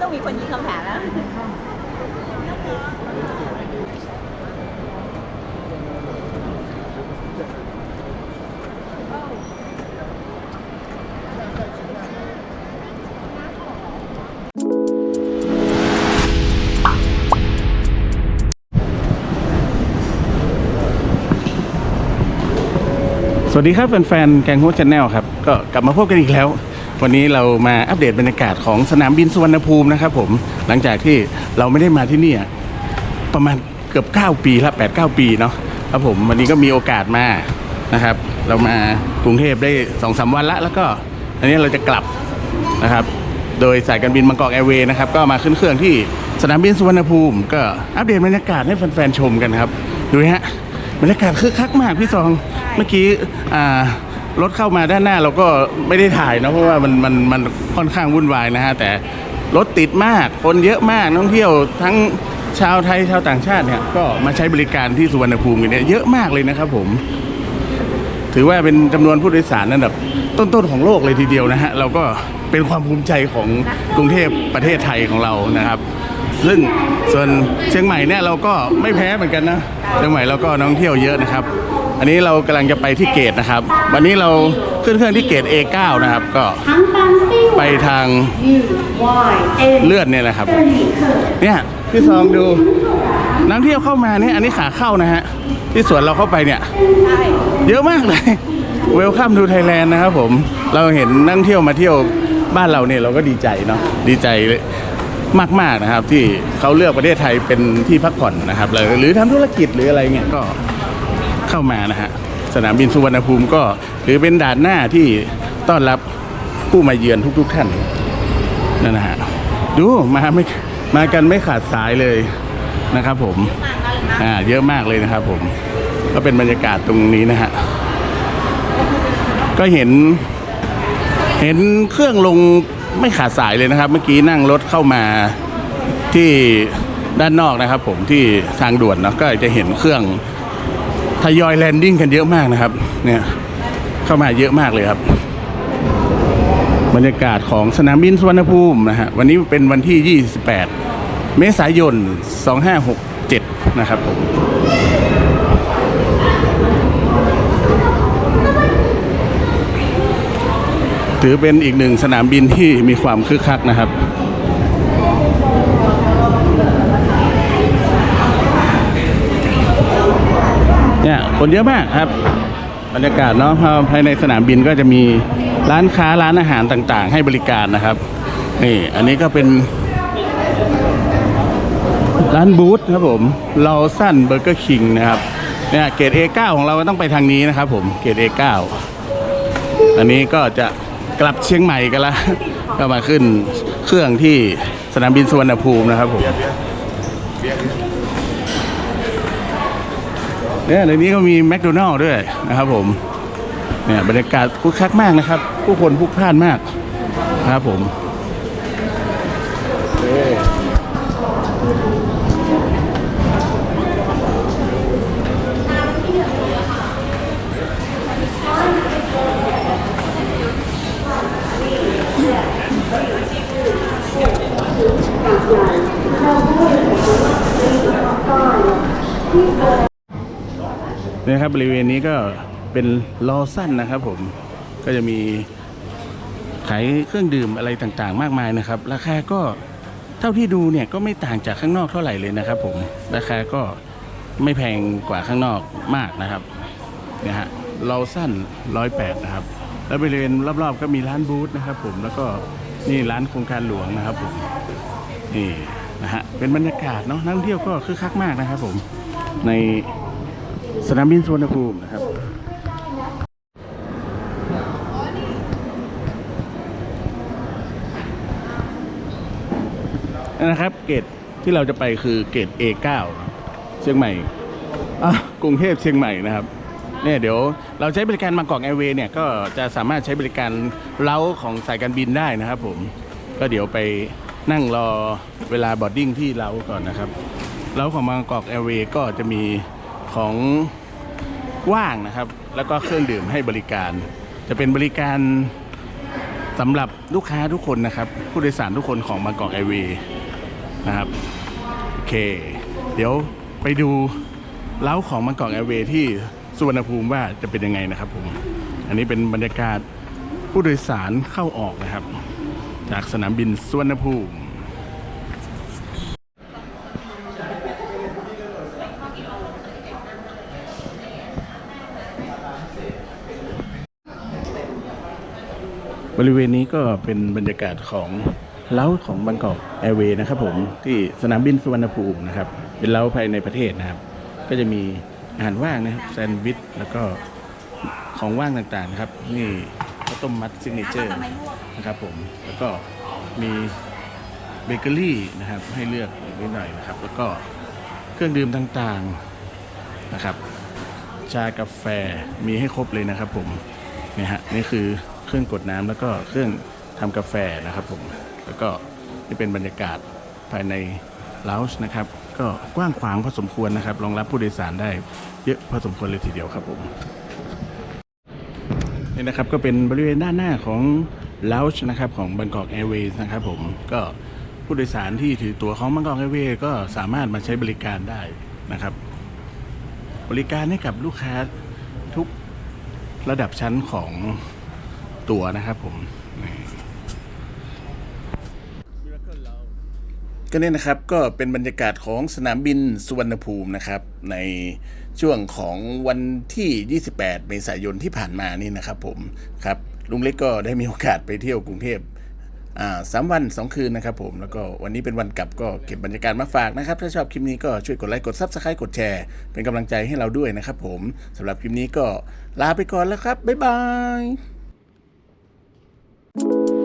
ต้องมีคนยิงคำถามแล้ว สวัสดีครับแฟนๆ แกงโฮชแนลครับ ก็กลับมาพบกันอีกแล้ว วันนี้เรามาอัปเดตบรรยากาศของสนามบินสุวรรณภูมินะครับผมหลังจากที่เราไม่ได้มาที่นี่อะประมาณเกือบ 9 ปีละ8 9 ปีเนาะครับผมวันนี้ก็มีโอกาสมานะครับ เรามากรุงเทพได้2อสวันละแล้วก็อันนี้เราจะกลับนะครับ โดยสายการบินบางกอกแอร์เวย์นะครับก็มาขึ้นเครื่องที่สนามบินสุวรรณภูมิ ก็อัปเดตบรรยากาศให้แฟนๆชมกันครับ ดูฮะบรรยากาศคึกคักมากพี่ซองเมื่อกี้อ่า รถเข้ามาด้านหน้าเราก็ไม่ได้ถ่ายเนะเพราะว่ามันมันมันค่อนข้างวุ่นวายนะฮะแต่รถติดมากคนเยอะมากนักท่องเที่ยวทั้งชาวไทยชาวต่างชาติเนี่ยก็มาใช้บริการที่สุวรรณภูมิกันเนี่ยเยอะมากเลยนะครับผม ถือว่าเป็นจำนวนผู้โดยสารอันดับต้นๆของโลกเลยทีเดียวนะฮะเราก็เป็นความภูมิใจของกรุงเทพประเทศไทยของเรานะครับ ซึ่งส่วนเชียงใหม่เนี่ยเราก็ไม่แพ้เหมือนกันนะเชียงใหม่เราก็นักท่องเที่ยวเยอะนะครับ อันนี้เรากำลังจะไปที่เกตนะครับ วันนี้เราขึ้นเครื่องที่เกต A9 นะครับ ก็ไปทางเลือดเนี่ยแหละครับ เนี่ยพี่ซองดูนักเที่ยวเข้ามาเนี่ยอันนี้ขาเข้านะฮะ ที่สวนเราเข้าไปเนี่ยเยอะมากเลยเวลคัมดูไทยแลนด์นะครับผม เราเห็นนักเที่ยวมาเที่ยวบ้านเราเนี่ยเราก็ดีใจเนาะดีใจมากมากนะครับ ที่เขาเลือกประเทศไทยเป็นที่พักผ่อนนะครับหรือทำธุรกิจหรืออะไรเงี้ยก็ เข้ามานะฮะสนามบินสุวรรณภูมิก็ถือเป็นด่านหน้าที่ต้อนรับผู้มาเยือนทุก ๆ ท่านนั่นนะฮะดูมาไม่มากันไม่ขาดสายเลยนะครับ ผมอ่าเยอะมากเลยนะครับ ผม ก็เป็นบรรยากาศตรงนี้นะฮะก็เห็น เห็นเครื่องลงไม่ขาดสายเลยนะครับ เมื่อกี้นั่งรถเข้ามาที่ด้านนอกนะครับ ผมที่ทางด่วนเนาะก็จะเห็นเครื่อง ทยอยแลนดิ้งกันเยอะมากนะครับ เนี่ยเข้ามาเยอะมากเลยครับ บรรยากาศของสนามบินสุวรรณภูมินะฮะวันนี้เป็นวันที่ 28 เมษายน 2567 นะครับผมถือเป็นอีกหนึ่งสนามบินที่มีความคึกคักนะครับ เนี่ยคนเยอะมากครับบรรยากาศเนาะภายในสนามบินก็จะมีร้านค้าร้านอาหารต่างๆ ให้บริการนะครับนี่อันนี้ก็เป็น ร้านบูธครับผมเราสั้นเบอร์เกอร์คิงนะครับเนี่ยเกรด A9 ของเราต้องไปทางนี้นะครับผมเกรด A9 อันนี้ก็จะกลับเชียงใหม่กันละก็มาขึ้นเครื่องที่สนามบินสุวรรณภูมินะครับผม เนี่ยในนี้ก็มีแมคโดนัลล์ด้วยนะครับผมเนี่ยบรรยากาศคึกคักมากนะครับ ผู้คนพลุกพล่านมากนะครับผม นี่ยครับบริเวณนี้ก็เป็นลอสั้นนะครับผมก็จะมีขายเครื่องดื่มอะไรต่างๆ มากมายนะครับ ราคาก็เท่าที่ดูเนี่ยก็ไม่ต่างจากข้างนอกเท่าไหร่เลยนะครับ ผมราคาก็ไม่แพงกว่าข้างนอกมากนะครับเนี่ยฮะลอสั้นร้อยแปดนะครับ แล้วบริเวณรอบๆ ก็มีร้านบูธนะครับ ผมแล้วก็นี่ร้านโครงการหลวงนะครับผมนี่นะฮะเป็นบรรยากาศเนาะนักท่องเที่ยวก็คึกคักมากนะครับ ผมใน สนามบินสุวรรณภูมินะครับนะครับเกตที่เราจะไปคือเกต A9 เชียงใหม่กรุงเทพเชียงใหม่นะครับเนี่ยเดี๋ยวเราใช้บริการบางกอกแอร์เวย์เนี่ยก็จะสามารถใช้บริการเล้าของสายการบินได้นะครับผมก็เดี๋ยวไปนั่งรอเวลาบอดดิ้งที่เล้าก่อนนะครับเล้าของบางกอกแอร์เวย์ก็จะมี ของว่างนะครับ แล้วก็เครื่องดื่มให้บริการ จะเป็นบริการสำหรับลูกค้าทุกคนนะครับ ผู้โดยสารทุกคนของบางกอกไอเวย์นะครับโอเค เดี๋ยวไปดูเล้าของมังกรแอร์เวย์ที่สุวรรณภูมิว่าจะเป็นยังไงนะครับผม อันนี้เป็นบรรยากาศผู้โดยสารเข้าออกนะครับ จากสนามบินสุวรรณภูมิ บริเวณนี้ก็เป็นบรรยากาศของเล้าของบางกอกแอร์เวย์นะครับผมที่สนามบินสุวรรณภูมินะครับ เป็นเล้าภายในประเทศนะครับ ก็จะมีอาหารว่างนะครับแซนด์วิชแล้วก็ของว่างต่างๆนะครับนี่ข้าวต้มมัดซิกเนเจอร์นะครับผมแล้วก็มีเบเกอรี่นะครับให้เลือกนิดหน่อยนะครับ แล้วก็เครื่องดื่มต่างๆนะครับ ชากาแฟมีให้ครบเลยนะครับผมนี่ฮะนี่คือ เครื่องกดน้ำแล้วก็เครื่องทำกาแฟนะครับผมแล้วก็นี่เป็นบรรยากาศภายในล o ว g e นะครับ ก็กว้างขวางพอสมควรนะครับรองรับผู้โดยสารได้เยอะพอสมควรเลยทีเดียวครับผมนี่นะครับก็เป็นบริเวณด้านหน้าของล o u ว g e นะครับของ Bangkok Airways นะครับผมก็ผู้โดยสารที่ถือตั๋วของ Bangkok Airways ก็สามารถมาใช้บริการได้นะครับ บริการให้กับลูกค้าทุกระดับชั้นของ ตัวนะครับผมก็เนี่ยนะครับก็เป็นบรรยากาศของสนามบินสุวรรณภูมินะครับ ในช่วงของวันที่ 28 เมษายนที่ผ่านมานี่นะครับผมครับลุงเล็กก็ได้มีโอกาสไปเที่ยวกรุงเทพสามวันสองคืนนะครับผมแล้วก็วันนี้เป็นวันกลับก็เก็บบรรยากาศมาฝากนะครับ ถ้าชอบคลิปนี้ก็ช่วยกดไลค์กดซับสไครต์กดแชร์ เป็นกำลังใจให้เราด้วยนะครับผมสำหรับคลิปนี้ก็ลาไปก่อนแล้วครับบ๊ายบาย you